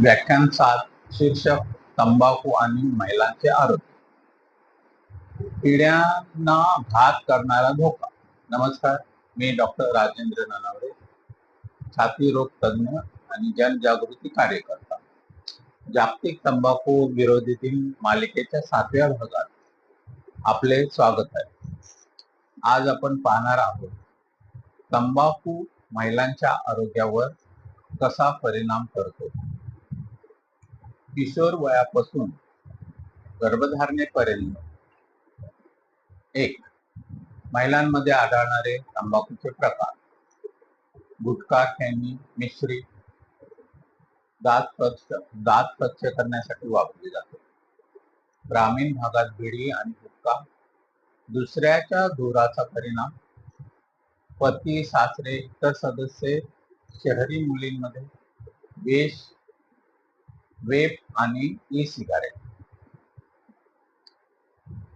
व्याख्यान सात शीर्षक तंबाखू आणि महिलांचे आरोग्य पिढ्यांना घात करणारा धोका. नमस्कार मी डॉक्टर राजेंद्र ननावडे छाती रोग तज्ञ आणि जनजागृती कार्यकर्ता. जागतिक तंबाखू विरोधी दिन मालिकेच्या सातव्या भागात आपले स्वागत आहे. आज आपण पाहणार आहोत तंबाखू महिलांच्या आरोग्यावर कसा परिणाम करतो? किशोर वयापासून गर्भधारणेपर्यंत. एक महिलांमध्ये आढळणारे तंबाखूचे प्रकार. गुटखा खैनी मिश्री दात स्वच्छ दात स्वच्छ करण्यासाठी वापरली जाते. ग्रामीण भागात बिडी आणि गुटखा. दुसऱ्याच्या धुराचा परिणाम. पती सासरे इतर सदस्य शहरी मुलींमध्ये. वेश वेप आणि ई सिगारेट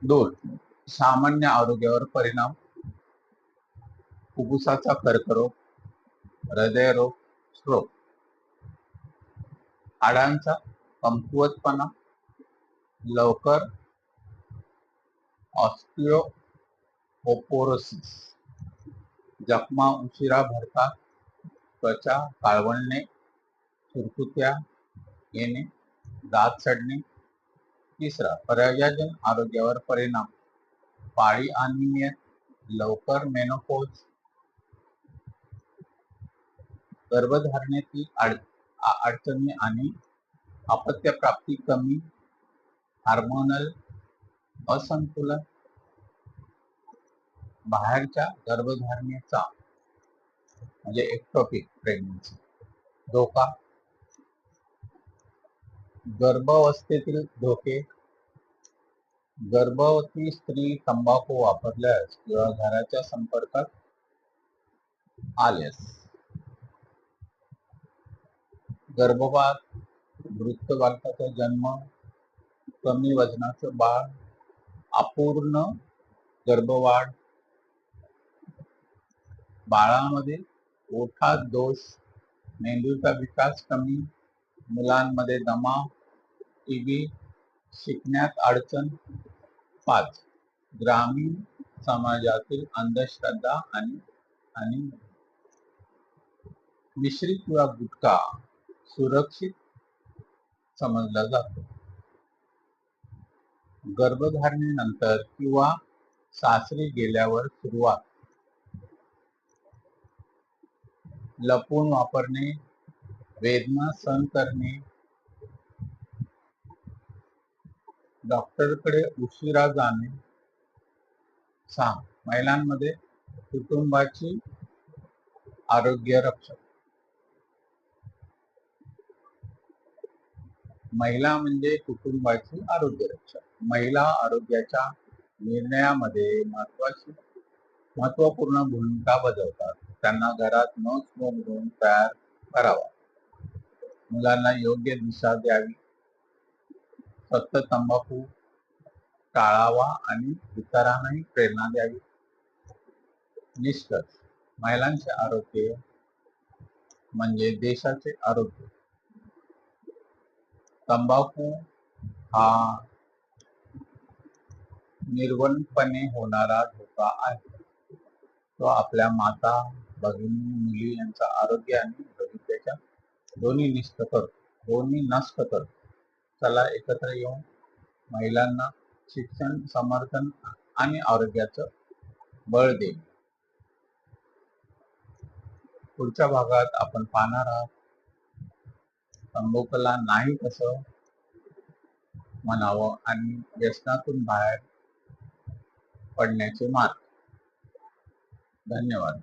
दोन सामान्य आरोग्यावर परिणाम. फुफ्फुसाचा कर्करोग हृदयरोग स्ट्रोक हाडांचा कमकुवतपणा लवकर ऑस्टिओपोरोसिस जखमा उशिरा भरतात त्वचा काळवणणे सुरकुत्या येणे दात सडणे तिसरा पर्यायजन आरोग्यावर परिणाम पाळी अनियमित लवकर मेनोपोज गर्भधारणेतील अड अडचणी आणि अपत्यप्राप्ती कमी हार्मोनल असंतुलन बाहेरच्या गर्भधारणेचा म्हणजे एक्टोपिक प्रेग्नन्सी धोका गर्भावस्थेतील धोके. गर्भवती स्त्री तंबाखू वापरल्यास किंवा घराच्या संपर्कात आल्यास गर्भपात वृत्त बालकाचा जन्म कमी वजनाचं बाळ अपूर्ण गर्भवाढ बाळामध्ये ओठात दोष मेंदूचा विकास कमी मुलांमध्ये दमा टीबी शिकण्यात अडचण पाच. ग्रामीण समाजातील अंधश्रद्धा आणि आणि मिश्रित किंवा गुटखा सुरक्षित समजला जातो. गर्भधारणेनंतर किंवा सासरी गेल्यावर सुरुवात. लपून वापरणे वेदना सहन करणे डॉक्टरकडे उशिरा जाणे. सहा. महिलांमध्ये कुटुंबाची आरोग्य रक्षक. महिला म्हणजे कुटुंबाची आरोग्य रक्षक. महिला आरोग्याच्या निर्णयामध्ये महत्वाची महत्त्वपूर्ण भूमिका बजावतात. त्यांना घरात न स्मोक घेऊन तयार करावा. मुलांना योग्य दिशा द्यावी. फक्त तंबाखू टाळावा आणि इतरांनाही प्रेरणा द्यावी. निष्कर्ष महिलांचे आरोग्य म्हणजे देशाचे आरोग्य. तंबाखू हा निर्वणपणे होणारा धोका आहे. तो आपल्या माता भगिनी मुली यांचं आरोग्य आणि भविष्याच्या दोन्ही निष्ठ करतो दोन्ही नष्ट करतो. चला एकत्र येऊन महिलांना शिक्षण समर्थन आणि आरोग्याचं बळ देईल. पुढच्या भागात आपण पाहणार आहोत. तंबाखूला नाही कसं म्हणावं आणि व्यसनातून बाहेर पडण्याचे मार्ग. धन्यवाद.